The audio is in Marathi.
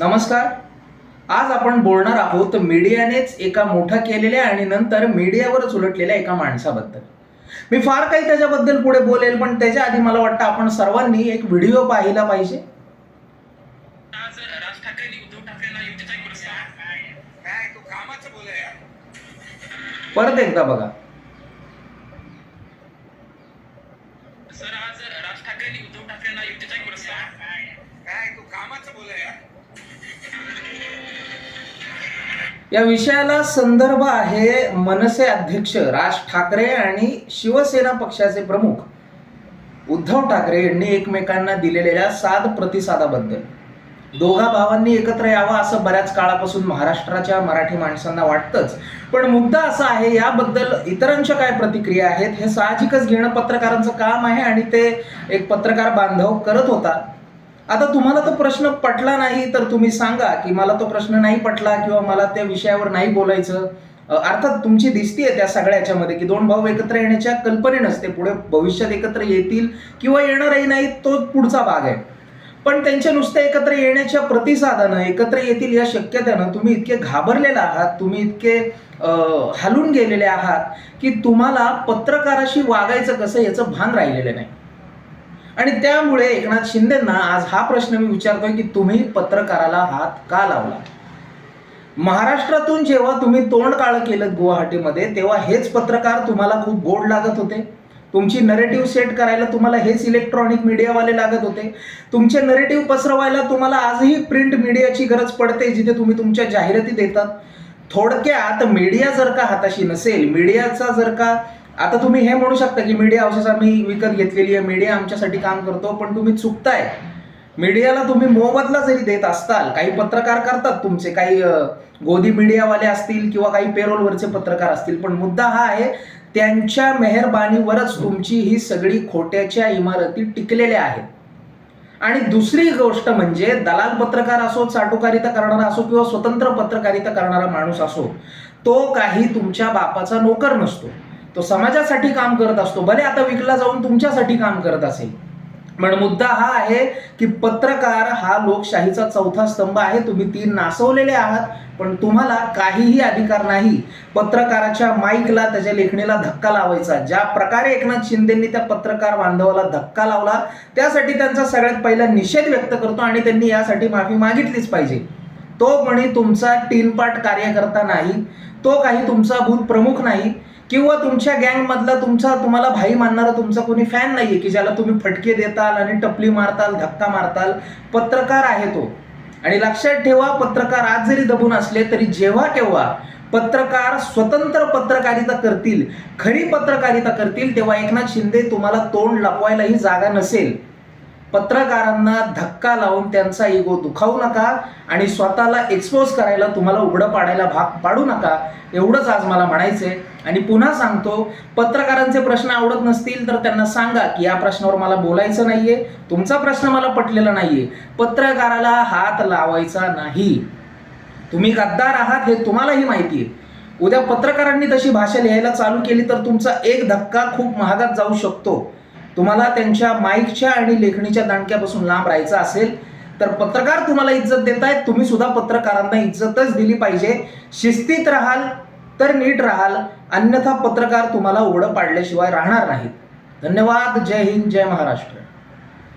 नमस्कार. आज आपण बोलणार आहोत मीडियानेच एका मोठा केलेल्या आणि नंतर मीडियावरच उलटलेल्या एका माणसाबद्दल. मी फार काही त्याच्याबद्दल पुढे बोलेल पण त्याच्या आधी मला वाटतं आपण सर्वांनी एक व्हिडिओ पाहिला पाहिजे. परत एकदा बघा. सर आज राज ठाकरेंनी उद्धव ठाकरेंना युतीचा एक प्रस्ताव काय तू कामाचं बोल या विषयाला संदर्भ आहे मनसे अध्यक्ष राज ठाकरे आणि शिवसेना पक्षाचे प्रमुख उद्धव ठाकरे यांनी एकमेकांना दिलेल्या साध प्रतिसादाबद्दल. दोघा भावांनी एकत्र यावं असं बऱ्याच काळापासून महाराष्ट्राच्या मराठी माणसांना वाटतंच. पण मुद्दा असा आहे याबद्दल इतरांच्या काय प्रतिक्रिया आहेत हे साहजिकच घेणं पत्रकारांचं काम आहे आणि ते एक पत्रकार बांधव करत होता. आता तुम्हाला तो प्रश्न पटला नाही तर तुम्ही सांगा की मला तो प्रश्न नाही पटला किंवा मला त्या विषयावर नाही बोलायचं. अर्थात तुमची दिसतीये त्या सगळ्याच्यामध्ये की दोन भाऊ एकत्र येण्याच्या कल्पने नसते. पुढे भविष्यात एकत्र येतील किंवा येणारही नाही तो पुढचा भाग आहे. पण त्यांच्या नुसत्या एकत्र येण्याच्या प्रतिसादानं एकत्र येतील या शक्यतेनं तुम्ही इतके घाबरलेला आहात तुम्ही इतके हालून हलून गेलेले आहात की तुम्हाला पत्रकाराशी वागायचं कसं याचं भान राहिलेलं नाही. आणि त्यामुळे एकनाथ शिंदेंना आज हा प्रश्न मी विचारतोय की तुम्ही पत्रकाराला हात का लावला? महाराष्ट्रातून जेव्हा तुम्ही तोंड काळ केलं गुवाहाटीमध्ये तेव्हा हेच पत्रकार तुम्हाला खूप गोड लागत होते? तुमची नरेटिव्ह सेट करायला तुम्हाला हेच इलेक्ट्रॉनिक मीडियावाले लागत होते? तुमचे नरेटिव्ह पसरवायला तुम्हाला आजही प्रिंट मीडियाची गरज पडते जिथे तुम्ही तुमच्या जाहिराती देतात? थोडक्यात मीडिया जर का हाताशी नसेल मीडियाचा जर का आता तुम्ही हे म्हणू शकता की मीडिया हाऊसेस आम्ही विकत घेतलेली आहे. मीडिया आमच्यासाठी काम करतो पण तुम्ही चुकताय. मीडियाला तुम्ही मोबदला जरी देत असताल काही पत्रकार करतात तुमचे काही गोदी मीडियावाले असतील किंवा काही पेरोलवरचे पत्रकार असतील पण मुद्दा हा आहे त्यांच्या मेहरबानीवरच तुमची ही सगळी खोट्याच्या इमारती टिकलेल्या आहेत. आणि दुसरी गोष्ट म्हणजे दलाल पत्रकार असो चाटुकारिता करणारा असो किंवा स्वतंत्र पत्रकारिता करणारा माणूस असो तो काही तुमच्या बापाचा नोकर नसतो. तो समाजासाठी काम करत असतो. भले आता विकला जाऊन तुमच्यासाठी काम करत असेल. पण मुद्दा हा आहे की पत्रकार हा लोकशाहीचा चौथा स्तंभ आहे. तुम्ही तीन नासवलेले आहात पण तुम्हाला काहीही अधिकार नाही. पत्रकाराच्या माईकला त्याच्या लेखणीला धक्का लावायचा. ज्या प्रकारे एकनाथ शिंदेंनी त्या पत्रकार बांधवाला धक्का लावला त्यासाठी त्यांचा सगळ्यात पहिला निषेध व्यक्त करतो आणि त्यांनी यासाठी माफी मागितलीच पाहिजे. तो कोणी तुमचा टीनपाट कार्यकर्ता नाही. तो काही तुमचा भूत प्रमुख नाही. किंवा तुमच्या गँगमधला तुमचा तुम्हाला भाई मानणारा तुमचा कोणी फॅन नाही आहे की ज्याला तुम्ही फटके देताल आणि टपली मारताल धक्का मारताल पत्रकार आहे तो. आणि लक्षात ठेवा पत्रकार आज जरी दबून असले तरी जेव्हा केव्हा पत्रकार स्वतंत्र पत्रकारिता करतील खरी पत्रकारिता करतील तेव्हा एकनाथ शिंदे तुम्हाला तोंड लपवायलाही जागा नसेल. पत्रकारांना धक्का लावून त्यांचा इगो दुखावू नका आणि स्वतःला एक्सपोज करायला तुम्हाला उघडं पाडायला भाग पाडू नका एवढंच आज मला म्हणायचंय. आणि पुन्हा सांगतो पत्रकारांचे प्रश्न आवडत नसतील तर त्यांना सांगा की या प्रश्नावर मला बोलायचं नाहीये तुमचा प्रश्न मला पटलेला नाहीये. पत्रकाराला हात लावायचा नाही. तुम्ही गद्दार आहात हे तुम्हालाही माहिती आहे उद्या पत्रकारांनी तशी भाषा लिहायला चालू केली तर तुमचा एक धक्का खूप महागात जाऊ शकतो. तुम्हाला त्यांच्या माईकच्या आणि लेखणीच्या दांडक्यापासून लांब राहायचं असेल तर पत्रकार तुम्हाला इज्जत देत आहेत तुम्ही सुद्धा पत्रकारांना इज्जतच दिली पाहिजे. शिस्तीत राहाल तर नीट राहाल. अन्यथा पत्रकार तुम्हाला उघडं पाडल्याशिवाय राहणार नाहीत. धन्यवाद. जय हिंद. जय महाराष्ट्र.